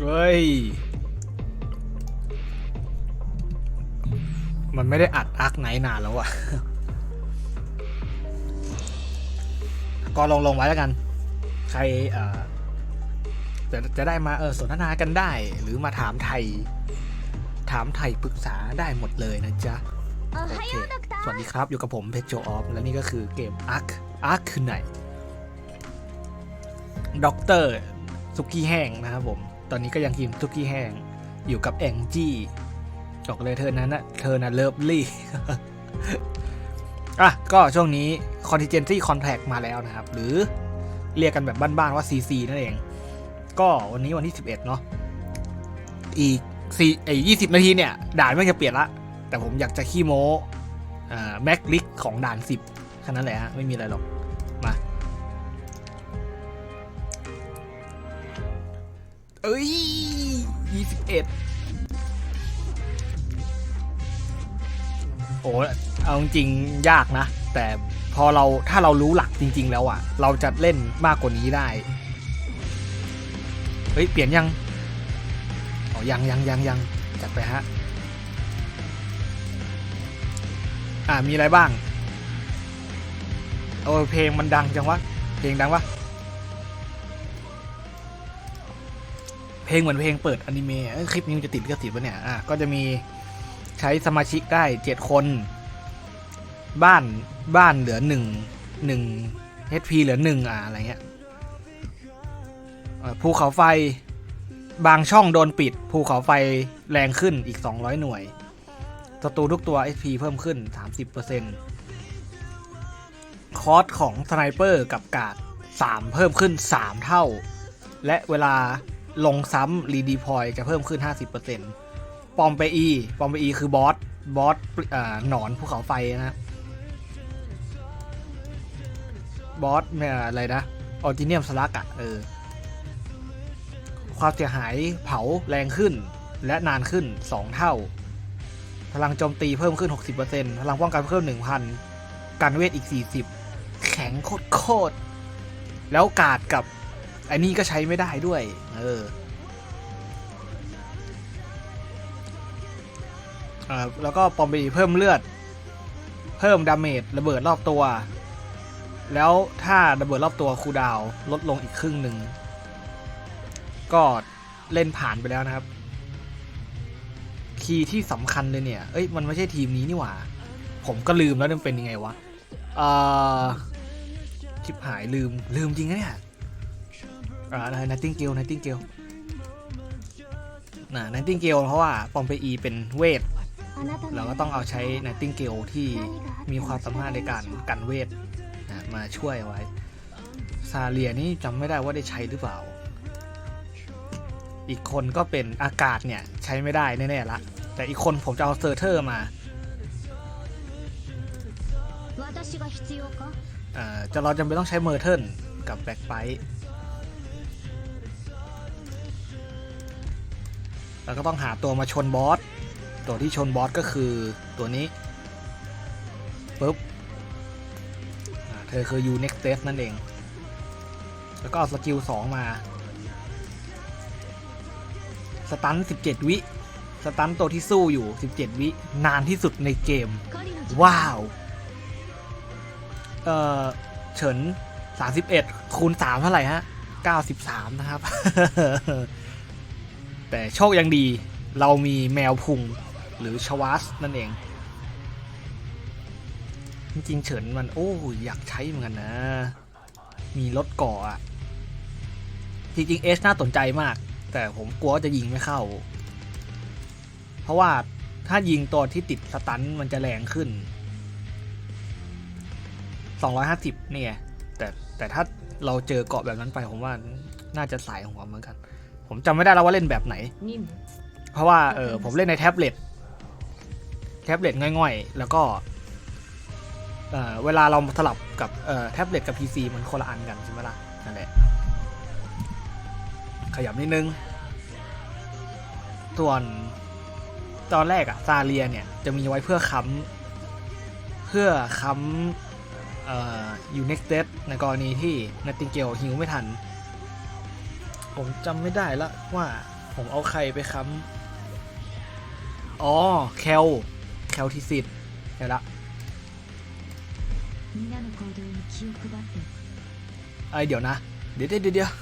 เฮ้ย มันไม่ได้อัดอาร์คไหนนานแล้วอะก็ลงลงไว้แล้วกัน ใครจะจะได้มาเออสนทนากันได้ หรือมาถามไทย ถามไทยปรึกษาได้หมดเลยนะจ๊ะ โอเค สวัสดีครับ อยู่กับผมเพชรโจออฟ และนี่ก็คือเกมอาร์คอาร์คคือไหนด็อกเตอร์สุกี้แห้งนะครับผม ตอนนี้ก็ยังกินซุกี้แห้ง อยู่กับแองจี้บอกเลยเธอนั้นนะเธอนะเลิฟลี่อะก็ช่วงนี้ contingency contract มาแล้วนะครับ หรือเรียกกันแบบบ้านๆว่า CC นั่นเอง ก็วันนี้วันที่ 11 เนาะอีกสี่ไอ้ยี่สิบนาทีเนี่ย ด่านไม่จะเปลี่ยนละ แต่ผมอยากจะขี้โม้อ่แม็กลิกของด่าน 10แค่นั้นแหละฮะไม่มีอะไรหรอก อ้ยยี่สิบเอ็ดโอ้เอาจริงยากนะ แต่พอเราถ้าเรารู้หลักจริง ๆ แล้วอะ่ะ เราจะเล่นมากกว่านี้ได้ เฮ้ย เปลี่ยนยังอ๋อยังยังยังยังจัดไปฮะ อ่ามีอะไรบ้าง โอ้เพลงมันดังจังวะ เพลงดังวะ เพลงเหมือนเพลงเปิดอนิเมะคลิปนี้มันจะติดก็ติดปะเนี่ยอะก็จะมีใช้สมาชิกได้เจ็ดคน บ้านบ้านเหลือหนึ่งหนึ่ง HP เหลือหนึ่งอะอะไรเงี้ยภูเขาไฟบางช่องโดนปิด ภูเขาไฟแรงขึ้นอีก 200 หน่วยศัตรูทุกตัว HP เพิ่มขึ้น 30%คอสของสไนเปอร์กับกาด3เพิ่มขึ้น 3 เท่า และเวลา ลงซ้ำรีดีพอยจะเพิ่มขึ้น 50%ปอมเปอีปอมเปอีคือบอสบอสหนอนภูเขาไฟนะบอสเนี่ยอะไรนะออจิเนียมสลักอะเออ ความเสียหายเผาแรงขึ้น และนานขึ้น 2 เท่า พลังโจมตีเพิ่มขึ้น 60%พลังป้องกันเพิ่ม 1,000 การเวทอีก 40 แข็งโคตรแล้วกาดกับ ไอ้นี่ก็ใช้ไม่ได้ด้วย เออแล้วก็ปอมบีเพิ่มเลือด เพิ่มดาเมจระเบิดรอบตัว แล้วถ้าระเบิดรอบตัวคูดาวลดลงอีกครึ่งหนึ่ง ก็เล่นผ่านไปแล้วนะครับ คีย์ที่สำคัญเลยเนี่ย เอ้ย มันไม่ใช่ทีมนี้นี่หว่า ผมก็ลืมแล้วมันเป็นยังไงวะ เอ่อชิบหายลืมลืมจริงนะเนี่ย อ่านัตติงเกลนัตติงเกลนะนัตติงเกลเพราะว่าปอมเปอีเป็นเวท เราก็ต้องเอาใช้นัตติงเกลที่มีความสามารถในการกันเวทนะมาช่วยไว้ ซาเลียนี่จำไม่ได้ว่าได้ใช้หรือเปล่า อีกคนก็เป็นอากาศเนี่ยใช้ไม่ได้แน่ๆละแต่อีกคนผมจะเอาเซอร์เทอร์มาจะเราจำเป็นต้องใช้เมอร์เทิลกับแบ็คไบท์ เราก็ต้องหาตัวมาชนบอส ตัวที่ชนบอสก็คือตัวนี้ปุ๊บเธอคือ U Next Step นั่นเอง แล้วก็เอาสกิล 2 มา สตัน 17 วิ สตันตัวที่สู้อยู่ 17 วิ นานที่สุดในเกม ว้าว เออเฉิน 31 คูณ 3 เท่าไหร่ฮะ 93 นะครับ แต่โชคยังดีเรามีแมวพุงหรือชวาสนั่นเอง จริงเฉินมัน โอ้ยอยากใช้เหมือนกันนะ มีรถก่ออะจริงๆเอชน่าสนใจมาก แต่ผมกลัวว่าจะยิงไม่เข้า เพราะว่าถ้ายิงตัวที่ติดสตันมันจะแรงขึ้น 250 เนี่ย แต่แต่ถ้าเราเจอเกาะแบบนั้นไปผมว่าน่าจะสายของผมเหมือนกัน ผมจำไม่ได้แล้วว่าเล่นแบบไหน任務เพราะว่าเออผมเล่นในแท็บเล็ตแท็บเล็ตง่อยๆ แล้วก็เออเวลาเราสลับกับเออแท็บเล็ตกับ PC มันคนละอันกันใช่ไหมล่ะนั่นแหละขยับนิดนึง ส่วนตอนแรกอะซาเลียเนี่ย จะมีไว้เพื่อค้ำเพื่อค้ำเอ่อยูเน็กเตในกรณีที่นัตติงเกลฮิวไม่ทัน ผมจำไม่ได้ละว่าผมเอาใครไปค้ำอ๋อ แคล แคลทิสิตแค่ละไอเดี๋ยวนะ เดี๋ยวเดี๋ยวเดี๋ยว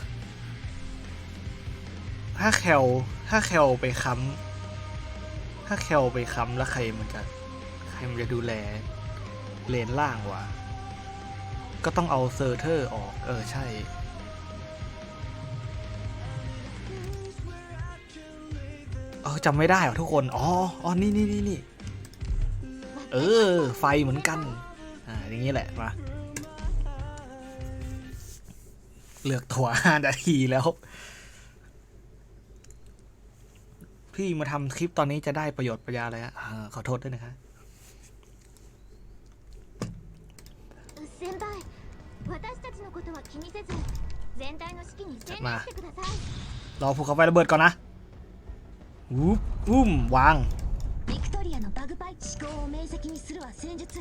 ถ้าแคลถ้าแคลไปค้ำถ้าแคลไปค้ำแล้วใครมันจะใครมันจะดูแลเลนล่างวะก็ต้องเอาเซอร์เทอร์ออก เออใช่ เออจำไม่ได้ว่ะทุกคน อ๋อ อ๋อ นี่นี่นี่นี่ เออ ไฟเหมือนกัน อ่า อย่างนี้แหละมา เลือกตัว ห้านาทีแล้ว พี่มาทำคลิปตอนนี้จะได้ประโยชน์ประยาอะไรฮะอ่าขอโทษด้วยนะคะ 先輩私たちのことは気にせず全体の指揮に専念してください รอภูเขาไฟระเบิดก่อนนะ วูบอุ้ม วาง ビクトリアのバグパイ思考を明晰にするは戦術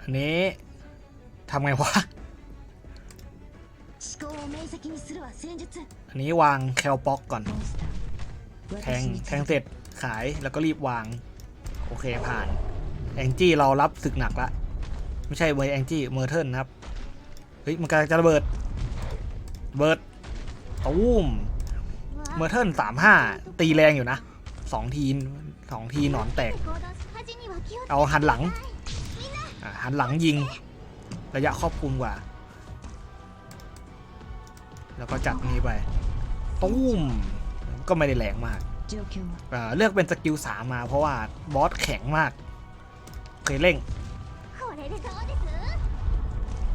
อันนี้ทำไงวะ 思考を明晰にするは戦術 อันนี้วางแคลป็อกก่อน モンスター แทง แทงเสร็จขายแล้วก็รีบวาง โอเคผ่าน แองจี้เรารับศึกหนักละไม่ใช่เมย์แองจี้เมอร์เทิลครับเฮ้ยมันกำลังจะระเบิดเบิร์ดตูมเมอร์เทิลสามห้าตีแรงอยู่นะสองทีสองทีหนอนแตก เอาหันหลังหันหลังยิง ระยะครอบคลุมกว่า แล้วก็จัดนี้ไปตุ้มก็ไม่ได้แรงมากเลือกเป็นสกิลสามมาเพราะว่าบอสแข็งมาก เคยเร่ง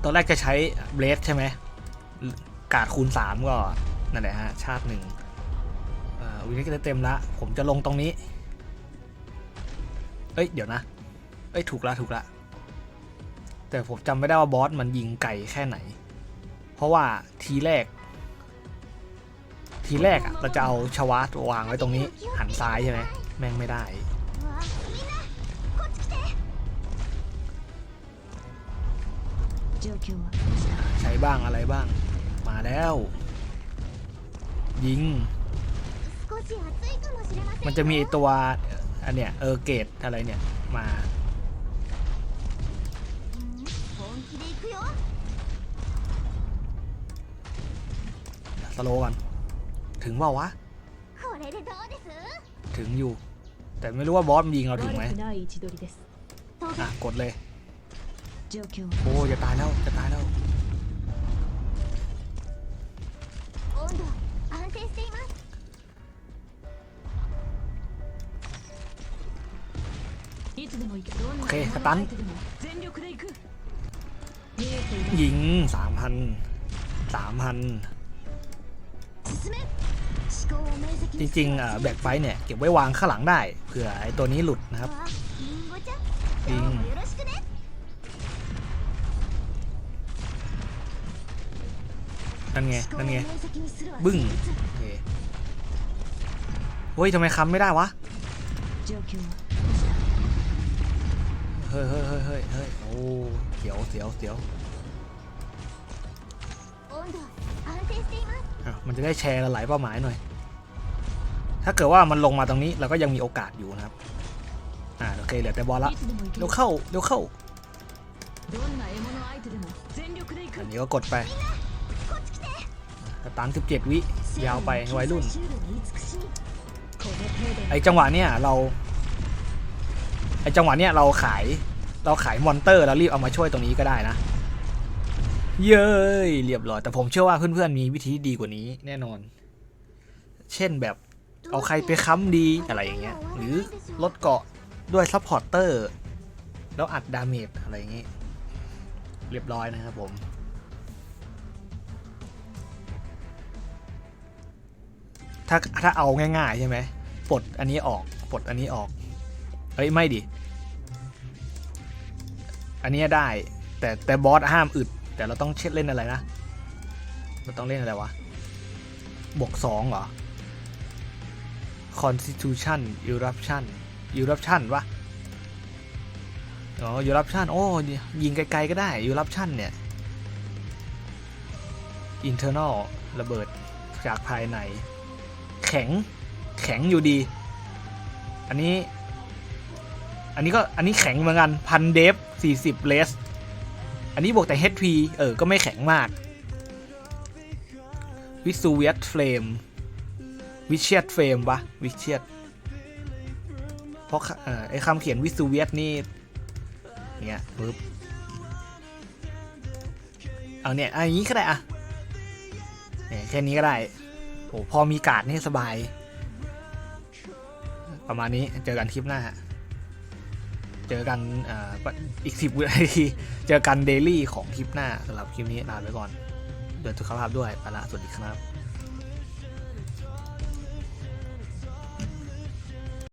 ตอนแรกจะใช้เบลดใช่ไหมกาดคูณ 3 ก็ นั่นแหละฮะ ชาติหนึ่งวินิก็จะเต็มละ ผมจะลงตรงนี้ เอ้ย เดี๋ยวนะ เอ้ย ถูกละ ถูกละ แต่ผมจำไม่ได้ว่าบอสมันยิงไก่แค่ไหน เพราะว่าทีแรก ทีแรกอะเราจะเอาชวาตวางไว้ตรงนี้ หันซ้ายใช่ไหม แม่งไม่ได้ ใช้บ้างอะไรบ้าง มาแล้ว ยิง มันจะมีตัวอันเนี้ยเออเกตอะไรเนี่ยมาสโลกันถึงเปล่าวะ ถึงอยู่ แต่ไม่รู้ว่าบอสมันยิงเราถึงไหมอะ กดเลย โอ้จะตายแล้วจะตายแล้วโอเคสตันยิงสามพันสามพันจริงๆแบกไฟเนี่ย เก็บไว้วางข้างหลังได้เผื่อไอ้ตัวนี้หลุดนะครับยิง นั่นไง นั่นไง บึ้งโอเคเฮ้ยทำไมค้ำไม่ได้วะเฮ้ยเฮ้ยเฮ้ยเฮ้ยโอ้เสียวเสียวเสียวมันจะได้แชร์กันหลายเป้าหมายหน่อย ถ้าเกิดว่ามันลงมาตรงนี้เราก็ยังมีโอกาสอยู่นะครับ อ่าโอเคเหลือแต่บอลละเร็วเข้าเร็วเข้าอันนี้ก็กดไป ตัน17 วิ ยาวไปวัยรุ่น ไอจังหวะเนี้ยเรา ไอจังหวะเนี้ยเราขาย เราขายมอนเตอร์เรารีบเอามาช่วยตรงนี้ก็ได้นะ เย้ยเรียบร้อย แต่ผมเชื่อว่าเพื่อนๆมีวิธีดีกว่านี้แน่นอน เช่นแบบเอาใครไปค้ำดีอะไรอย่างเงี้ย หรือลดเกาะด้วยซัพพอร์เตอร์ แล้วอัดดาเมจอะไรอย่างเงี้ยเรียบร้อยนะครับผม ถ้าถ้าเอาง่ายๆใช่ไหมปลดอันนี้ออกปลดอันนี้ออกเฮ้ยไม่ดิอันนี้ได้ แต่แต่บอสห้ามอึด แต่เราต้องเช็ดเล่นอะไรนะเราต้องเล่นอะไรวะบวกสองเหรอ Constitution Eruption Eruption วะอ๋อยูรับชั่นโอ้ยิงไกลๆก็ได้ยูรับชั่นเนี่ย internal ระเบิดจากภายใน แข็งแข็งอยู่ดี อันนี้ อันนี้ก็อันนี้แข็งเหมือนกันพันเดฟ40เลส อันนี้บวกแต่ HP เออ ก็ไม่แข็งมากวิสูเวียตเฟลมวิเชียตเฟลมปะวิเชียตเพราะเอ่อไอคำเขียนวิสูเวียตนี่ เนี่ยปึ๊บเอาเนี่ยอันนี้ก็ได้อะเนี่ยแค่นี้ก็ได้ โอ้พอมีกาดนี่สบาย ประมาณนี้เจอกันคลิปหน้า เจอกันอ,อีกสิบวินาทีเจอกันเดลี่ของคลิปหน้าสำหรับคลิปนี้ลาไปก่อนเดินสุขภาพด้วยไปละสวัสดีครับ